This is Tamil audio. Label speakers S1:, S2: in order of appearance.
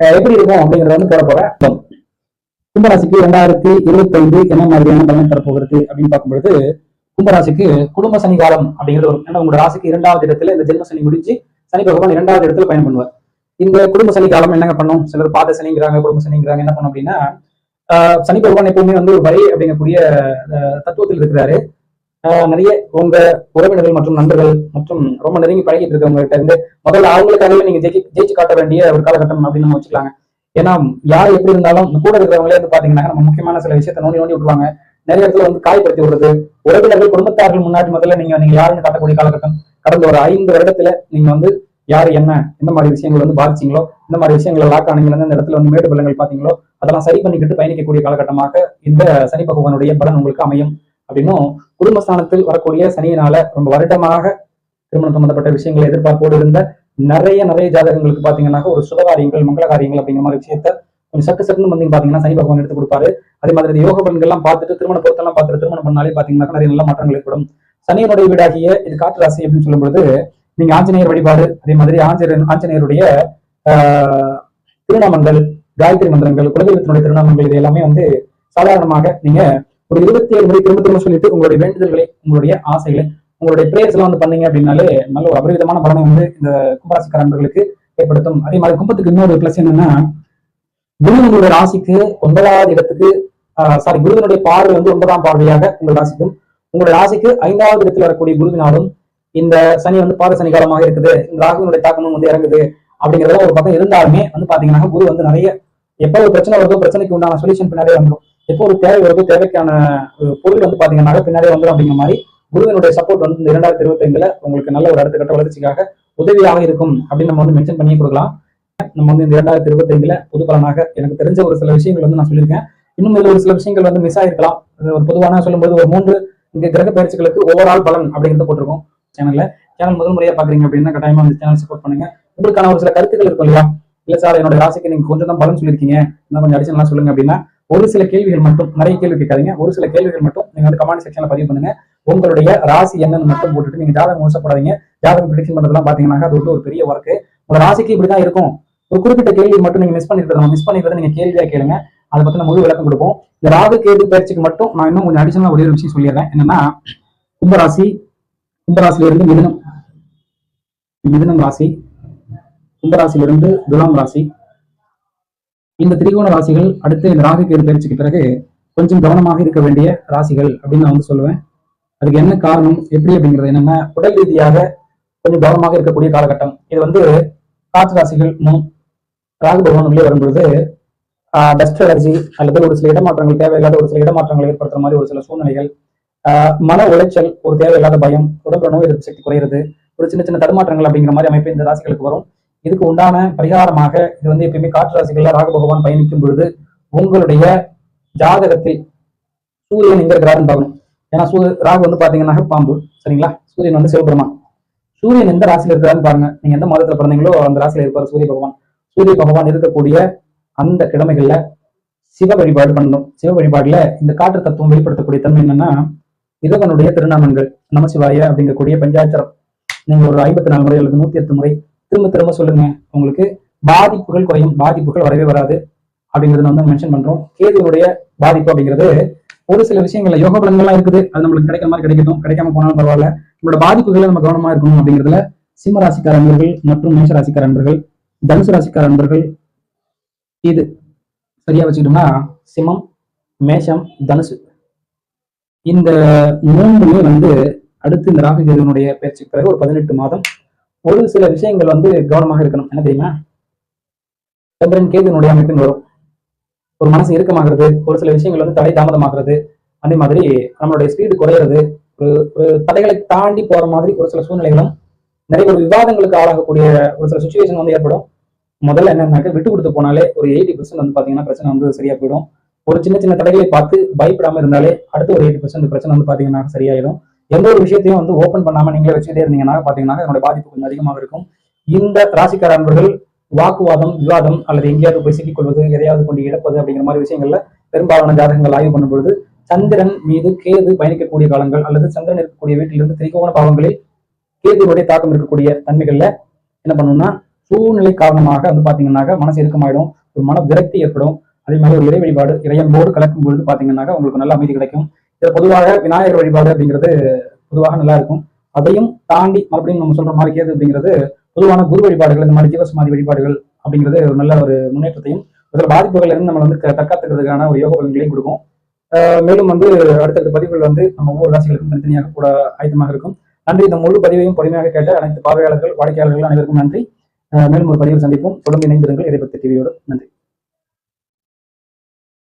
S1: எப்படி இருக்கும் அப்படிங்கறத வந்து போட போறேன் கும்பராசிக்கு இரண்டாயிரத்தி இருபத்தி ஐந்து என்ன மாதிரியான பலன் தரப்போகிறது அப்படின்னு பார்க்கும்பொழுது கும்பராசிக்கு குடும்ப சனி காலம் அப்படிங்கிறது வரும். ஏன்னா உங்களோட ராசிக்கு இரண்டாவது இடத்துல இந்த ஜென்ம சனி முடிஞ்சு சனி பகவான் இரண்டாவது இடத்துல பயணம் பண்ணுவார். இந்த குடும்ப சனி காலம் என்னங்க பண்ணும்? சிலர் பாத சனிங்கிறாங்க குடும்ப சனிங்கிறாங்க என்ன பண்ணும் அப்படின்னா சனி பகவான் எப்பவுமே வந்து ஒரு வரி அப்படிங்கக்கூடிய தத்துவத்தில் இருக்கிறாரு. நிறைய உங்க உறவினர்கள் மற்றும் நண்பர்கள் மற்றும் ரொம்ப நெருங்கி பழகிட்டு இருக்கவங்ககிட்ட இருந்து முதல்ல அவங்களுக்காகவே நீங்க ஜெயிச்சு ஜெயிச்சு காட்ட வேண்டிய ஒரு காலகட்டம் அப்படின்னு நம்ம வச்சுக்கலாங்க. ஏன்னா யார் எப்படி இருந்தாலும் கூட இருக்கிறவங்களே வந்து பாத்தீங்கன்னா நம்ம முக்கியமான சில விஷயத்த நோண்டி நோண்டி விட்டுருவாங்க. நிறைய இடத்துல வந்து காயப்படுத்தி விடுறது. உறவினர்கள் குடும்பத்தார்கள் முன்னாடி முதல்ல நீங்க நீங்க யாருன்னு காட்டக்கூடிய காலகட்டம். கடந்த ஒரு ஐந்து வருடத்துல நீங்க வந்து யார் என்ன எந்த மாதிரி விஷயங்கள் வந்து பாதிச்சிங்களோ இந்த மாதிரி விஷயங்களை லாக் ஆனீங்களா இந்த இடத்துல வந்து மேடு பள்ளங்கள் பாத்தீங்களோ அதெல்லாம் சரி பண்ணிக்கிட்டு பயணிக்கக்கூடிய காலகட்டமாக இந்த சனி பகவானுடைய பலன் உங்களுக்கு அமையும் அப்படின்னும் குடும்பஸ்தானத்தில் வரக்கூடிய சனியினால ரொம்ப வருடமாக திருமணம் சம்பந்தப்பட்ட விஷயங்களை எதிர்பார்ப்போடு இருந்த நிறைய நிறைய ஜாதகங்களுக்கு பாத்தீங்கன்னா ஒரு சுபகாரியங்கள் மங்கள காரியங்கள் அப்படிங்கிற மாதிரி விஷயத்த கொஞ்சம் சட்டு சட்டுன்னு வந்து பாத்தீங்கன்னா சனி பகவான் எடுத்து கொடுப்பாரு. அதே மாதிரி யோக பலன்கள்லாம் பார்த்துட்டு திருமண பொருத்தெல்லாம் பார்த்துட்டு திருமணம் பண்ணாலே பாத்தீங்கன்னா நிறைய நல்ல மாற்றங்கள் ஏற்படும். சனியனுடைய வீடாகிய இது காற்று ராசி அப்படின்னு சொல்லும்பொழுது நீங்க ஆஞ்சநேயர் வழிபாடு அதே மாதிரி ஆஞ்சநேயர் ஆஞ்சநேயருடைய ஆஹ், திருநாமங்கள் காயத்ரி மந்திரங்கள் குலதெய்வத்தினுடைய திருநாமங்கள் இது எல்லாமே வந்து சாதாரணமாக நீங்க ஒரு இருபத்தி ஏழு முறை திரும்ப திரும்ப சொல்லிட்டு உங்களுடைய வேண்டுதல்களை உங்களுடைய ஆசைகளை உங்களுடைய பிரேயர்ஸ் எல்லாம் வந்து பண்ணீங்க அப்படின்னாலே நல்ல ஒரு அபரிவிதமான பலனை வந்து இந்த கும்பராசிக்காரர்களுக்கு ஏற்படுத்தும். அதே மாதிரி கும்பத்துக்கு இன்னொரு பிளஸ் என்னன்னா குரு உங்களுடைய ராசிக்கு ஒன்பதாவது இடத்துக்கு சாரி குருவினுடைய பார்வை வந்து ஒன்பதாம் பார்வையாக உங்கள் ராசிக்கும் உங்களுடைய ராசிக்கு ஐந்தாவது இடத்துல வரக்கூடிய குருவினாலும் இந்த சனி வந்து பாத சனி காலமாக இருக்குது இந்த ராகுவினுடைய தாக்கமும் வந்து இறங்குது அப்படிங்கறதெல்லாம் ஒரு பக்கம் இருந்தாலுமே வந்து பாத்தீங்கன்னா குரு வந்து நிறைய எப்போ ஒரு பிரச்சனை வருதோ பிரச்சனைக்கு உண்டான சொல்யூஷன் பின்னாடியே வந்துடும் எப்போ ஒரு தேவை வருது தேவைக்கான ஒரு பொருள் வந்து பாத்தீங்கன்னா பின்னாடியே வந்துடும் அப்படிங்கிற மாதிரி குருவினுடைய சப்போர்ட் வந்து இந்த இரண்டாயிரத்தி இருபத்தி ஐந்துல உங்களுக்கு நல்ல ஒரு அடுத்த கட்ட வளர்ச்சிக்காக உதவியாக இருக்கும் அப்படின்னு நம்ம வந்து மென்ஷன் பண்ணி கொடுக்கலாம். நம்ம வந்து இந்த இரண்டாயிரத்தி இருபத்தி ஐந்துல பலனாக எனக்கு தெரிஞ்ச ஒரு சில விஷயங்கள் வந்து நான் சொல்லியிருக்கேன். இன்னும் இதுல ஒரு சில விஷயங்கள் வந்து மிஸ் ஆயிருக்கலாம். ஒரு பொதுவான சொல்லும்போது ஒரு மூன்று இங்க கிரக பயிற்சிகளுக்கு ஓவரால் பலன் அப்படிங்கிறத போட்டிருக்கோம் சேனல்ல சேனல் முதல் முறையா பாக்குறீங்க அப்படின்னா கட்டாயமா அந்த சேனல் சப்போர்ட் பண்ணுங்க. உங்களுக்கான ஒரு சில கருத்துக்கள் இருக்கும் இல்லையா? இல்ல சார் என்னோட ராசிக்கு நீங்க கொஞ்சம் தான் பலன் சொல்லியிருக்கீங்க. இன்னும் கொஞ்சம் அடிஷனலா சொல்லுங்க அப்படின்னா ஒரு சில கேள்விகள் மட்டும் நிறைய கேள்வி கேட்காதீங்க. ஒரு சில கேள்விகள் மட்டும் நீங்க வந்து கமெண்ட் செக்ஷன்ல பதிவு பண்ணுங்க. உங்களுடைய ராசி என்னன்னு மட்டும் போட்டுட்டு நீங்க ஜாதகம் மோசப்படாதீங்க ஜாதகம் ப்ரிடிக்ஷன் பண்றதெல்லாம் பாத்தீங்கன்னா அது வந்து ஒரு பெரிய ஒர்க் உங்க ராசிக்கு இப்படிதான் இருக்கும். ஒரு குறிப்பிட்ட கேள்வி மட்டும் நீங்க மிஸ் பண்ணிருக்கணும் மிஸ் பண்ணிருக்கிறத நீங்க கேள்வியா கேளுங்க. அதை பத்தின முழு விளக்கம் கொடுப்போம். இந்த ராகு கேது பயிற்சிக்கு மட்டும் நான் இன்னும் கொஞ்சம் அடிஷனலா ஒரே ஒரு விஷயம் சொல்லிடுறேன். என்னன்னா கும்பராசி கும்பராசில இருந்து மிதனம். மிதனம் ராசி. கும்பராசிலிருந்து துலாம் ராசி. இந்த திரிகோண ராசிகள் அடுத்து இந்த ராகு கேது பயிற்சிக்கு பிறகு கொஞ்சம் கவனமாக இருக்க வேண்டிய ராசிகள் அப்படின்னு நான் வந்து சொல்லுவேன். அதுக்கு என்ன காரணம் எப்படி அப்படிங்கிறது என்னன்னா உடல் ரீதியாக கொஞ்சம் கவனமாக இருக்கக்கூடிய காலகட்டம். இது வந்து காற்று ராசிகள் ராகு பகவான் உள்ளே வரும்பொழுது டஸ்ட் அலர்ஜி அல்லது ஒரு சில இடமாற்றங்கள் தேவையில்லாத ஒரு சில இடமாற்றங்களை ஏற்படுத்துற மாதிரி ஒரு சில சூழ்நிலைகள் ஆஹ் மன உளைச்சல் ஒரு தேவையில்லாத பயம் உடம்புல நோய் எதிர்ப்பு சக்தி குறையிறது ஒரு சின்ன சின்ன தடுமாற்றங்கள் அப்படிங்கிற மாதிரி அமைப்பு இந்த ராசிகளுக்கு வரும். இதுக்கு உண்டான பரிகாரமாக இது வந்து எப்பயுமே காற்று ராசிகள்ல ராகு பகவான் பயணிக்கும் பொழுது உங்களுடைய ஜாதகத்தில் சூரியன் எங்க இருக்கிறாருன்னு பார்க்கணும். ஏன்னா சூரிய ராகு வந்து பாத்தீங்கன்னா பாம்பு சரிங்களா? சூரியன் வந்து சிவபெருமான். சூரியன் எந்த ராசியில இருக்கிறாருன்னு பாருங்க. நீங்க எந்த மாதத்துல பிறந்தீங்களோ அந்த ராசியில இருப்பார் சூரிய பகவான். சூரிய பகவான் இருக்கக்கூடிய அந்த கிழமைகள்ல சிவ வழிபாடு பண்ணணும். சிவ வழிபாடுல இந்த காற்று தத்துவம் வெளிப்படுத்தக்கூடிய தன்மை என்னன்னா இறைவனுடைய திருநாமன்கள் நமசிவாய அப்படிங்கக்கூடிய பஞ்சாச்சரம் நீங்க ஒரு ஐம்பத்தி நாலு முறை அல்லது நூத்தி எட்டு முறை திரும்ப திரும்ப சொல்லுங்க. உங்களுக்கு பாதிப்புகள் குறையும். பாதிப்புகள் வரவே வராது அப்படிங்கறத வந்து மென்ஷன் பண்றோம். கேதுவனுடைய பாதிப்பு அப்படிங்கிறது ஒரு சில விஷயங்கள்ல யோக பலன்கள்லாம் இருக்குது. அது நம்மளுக்கு கிடைக்கிற மாதிரி கிடைக்கட்டும். கிடைக்காம போனாலும் பரவாயில்ல. நம்மளோட பாதிப்புகளை நம்ம கவனமா இருக்கணும் அப்படிங்கிறதுல சிம்ம ராசிக்கார அன்பர்கள் மற்றும் மேஷ ராசிக்கார அன்பர்கள் தனுசு ராசிக்கார அன்பர்கள் இது சரியா வச்சுக்கிட்டோம்னா சிம்மம் மேஷம் தனுசு. இந்த மூன்றுமே வந்து அடுத்து இந்த ராகு கேதுவனுடைய பயிற்சிக்கு பிறகு ஒரு பதினெட்டு மாதம் ஒரு சில விஷயங்கள் வந்து கவனமாக இருக்கணும். என்ன தெரியுமா? சந்திரன் கேதுனுடைய அமைப்புன்னு வரும். ஒரு மனசு இறுக்கமாகிறது. ஒரு சில விஷயங்கள் வந்து தடை தாமதமாகிறது. அதே மாதிரி நம்மளுடைய ஸ்பீடு குறையிறது. ஒரு ஒரு தடைகளை தாண்டி போற மாதிரி ஒரு சில சூழ்நிலைகளும் நிறைய ஒரு விவாதங்களுக்கு ஆளாகக்கூடிய ஒரு சில சுச்சுவேஷன் வந்து ஏற்படும். முதல்ல என்னன்னாக்க விட்டு கொடுத்து போனாலே ஒரு எயிட்டி பர்சன்ட் வந்து பாத்தீங்கன்னா பிரச்சனை வந்து சரியா போயிடும். ஒரு சின்ன சின்ன தடைகளை பார்த்து பயப்படாம இருந்தாலே அடுத்த ஒரு எயிட்டி பர்சன்ட் பிரச்சனை வந்து பாத்தீங்கன்னா சரியாயிடும். எந்த ஒரு விஷயத்தையும் வந்து ஓப்பன் பண்ணாம நீங்களே வச்சுட்டே இருந்தீங்கன்னா பாத்தீங்கன்னா அதனுடைய பாதிப்பு கொஞ்சம் அதிகமாக இருக்கும். இந்த ராசிக்கார அன்பர்கள் வாக்குவாதம் விவாதம் அல்லது எங்கேயாவது போய் சிக்கிக்கொள்வது எதையாவது கொண்டு இழப்பது அப்படிங்கிற மாதிரி விஷயங்கள்ல பெரும்பாலான ஜாதகங்கள் ஆய்வு பண்ணும்பொழுது சந்திரன் மீது கேது பயணிக்கக்கூடிய காலங்கள் அல்லது சந்திரன் இருக்கக்கூடிய வீட்டிலிருந்து திரிகோண பாவங்களில் கேதுவுடைய தாக்கம் இருக்கக்கூடிய தன்மைகள்ல என்ன பண்ணணும்னா சூழ்நிலை காரணமாக வந்து பாத்தீங்கன்னாக்க மனசு இறுக்கமாயிடும் ஒரு மன விரக்தி ஏற்படும். அதே மாதிரி ஒரு இறை வழிபாடு இறையன்போடு கலக்கும் பொழுது பாத்தீங்கன்னாக்க உங்களுக்கு நல்ல அமைதி கிடைக்கும். பொதுவாக விநாயகர் வழிபாடு அப்படிங்கிறது பொதுவாக நல்லா இருக்கும். அதையும் தாண்டி மறுபடியும் நம்ம சொல்ற மாதிரி கேது அப்படிங்கிறது பொதுவான குரு வழிபாடுகள் இந்த மாதிரி ஜீவசமாதி வழிபாடுகள் அப்படிங்கிறது ஒரு நல்ல ஒரு முன்னேற்றத்தையும் இதில் பாதிப்புகள் இருந்து நம்ம வந்து தற்காத்துக்கிறதுக்கான ஒரு யோக பலன்களையும் கொடுக்கும். ஆஹ் மேலும் வந்து அடுத்தடுத்த பதிவுகள் வந்து நம்ம ஒவ்வொரு ராசிகளுக்கும் தனித்தனியாக கூட ஆயுதமாக இருக்கும். நன்றி. இந்த முழு பதிவையும் பொறுமையாக கேட்ட அனைத்து பார்வையாளர்கள் வாடிக்கையாளர்கள் அனைவருக்கும் நன்றி. மேலும் ஒரு பதிவில் சந்திப்போம். தொடர்ந்து இணைந்திருங்கள். இதை பற்றி டிவியோடு நன்றி.